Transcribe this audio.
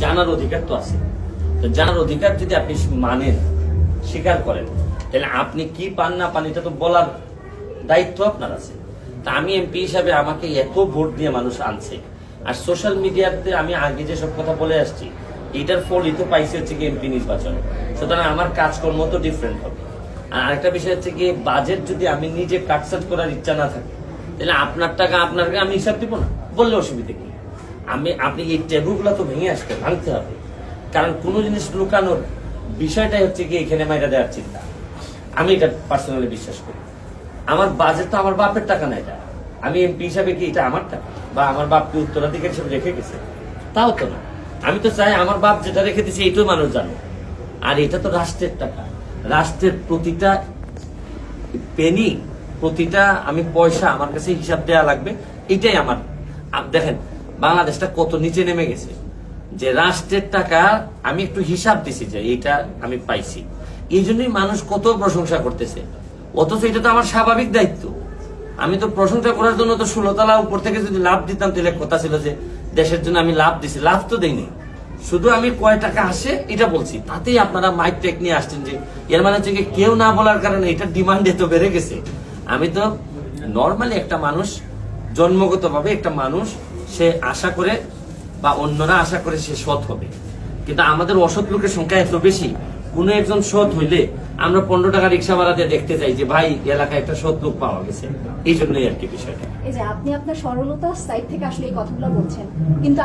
জানার অধিকার তো আছে। তো জানার অধিকার যদি আপনি মানেন, স্বীকার করেন, তাহলে আপনি কি পান না পান এটা তো বলার দায়িত্ব আপনার আছে। তা আমি এমপি হিসাবে আমাকে এত ভোট দিয়ে মানুষ আনছে। আর সোশ্যাল মিডিয়াতে আমি আগে যেসব কথা বলে আসছি, এটার ফল তো পাইছে হচ্ছে কি এমপি নির্বাচন। সুতরাং আমার কাজকর্ম তো ডিফারেন্ট হবে। আর আরেকটা বিষয় হচ্ছে কি বাজেট যদি আমি নিজে কাটসাট করার ইচ্ছা না থাকে, তাহলে আপনার টাকা আপনাকে আমি হিসাব দিব না। বললে অসুবিধা কি? আমি, আপনি এই টেবুগুলো তো ভেঙে আসতে ভাঙতে হবে। কারণ কোনো জিনিস লুকানোর বিষয়টাই হচ্ছে কি এখানে মাইরা দেওয়ার চিন্তা। আমি এটা পার্সোনালি বিশ্বাস করি। আমার বাজেট তো আমার বাপের টাকা না এটা। আমি এমপি হিসাবে কি এটা আমার টাকা? বা আমার বাপকে উত্তরাধিকার হিসেবে রেখে গেছে? তাও তো না। আমি তো চাই আমার বাপ যেটা রেখে দিয়েছে এইটাও মানুষ জানো। আর এটা তো রাষ্ট্রের টাকা। রাষ্ট্রের প্রতিটা পেনি প্রতিটা আমি পয়সা আমার কাছে হিসাব দেওয়া লাগবে। এটাই আমার দেখেন বাংলাদেশটা কত নিচে নেমে গেছে? যে রাষ্ট্রের টাকা আমি একটু হিসাব দিছি যে এটা আমি পাইছি। এই জন্যই মানুষ কত প্রশংসা করতেছে। অথচ এটা তো আমার স্বাভাবিক দায়িত্ব। আমি তো প্রশংসা করার জন্য তো ষোলোতলা উপর থেকে যদি লাভ দিতাম, তাহলে কথা ছিল যে দেশের জন্য আমি লাভ দিছি। লাভ তো দেইনি। শুধু আমি কয় টাকা আসে, এটা বলছি। তাতেই আপনারা মাইক টেক নিয়ে আসছেন যে এর মানে হচ্ছে কেউ না বলার কারণে এটা ডিমান্ড এত বেড়ে গেছে। আমি তো নর্মালি একটা মানুষ, জন্মগতভাবে একটা মানুষ সে আশা করে বা অন্যরা আশা করে সে সৎ হবে। কিন্তু আমাদের অসৎ লোকের সংখ্যা এত বেশি, কোনো একজন সৎ হইলে আমরা পনেরো টাকা রিক্সা ভাড়া দিয়ে দেখতে চাই যে, ভাই এলাকায় একটা সৎ লোক পাওয়া গেছে। এই জন্যই আর কি বিষয়টা। এই যে আপনি আপনার সরলতার সাইড থেকে আসলে এই কথাগুলো বলছেন। কিন্তু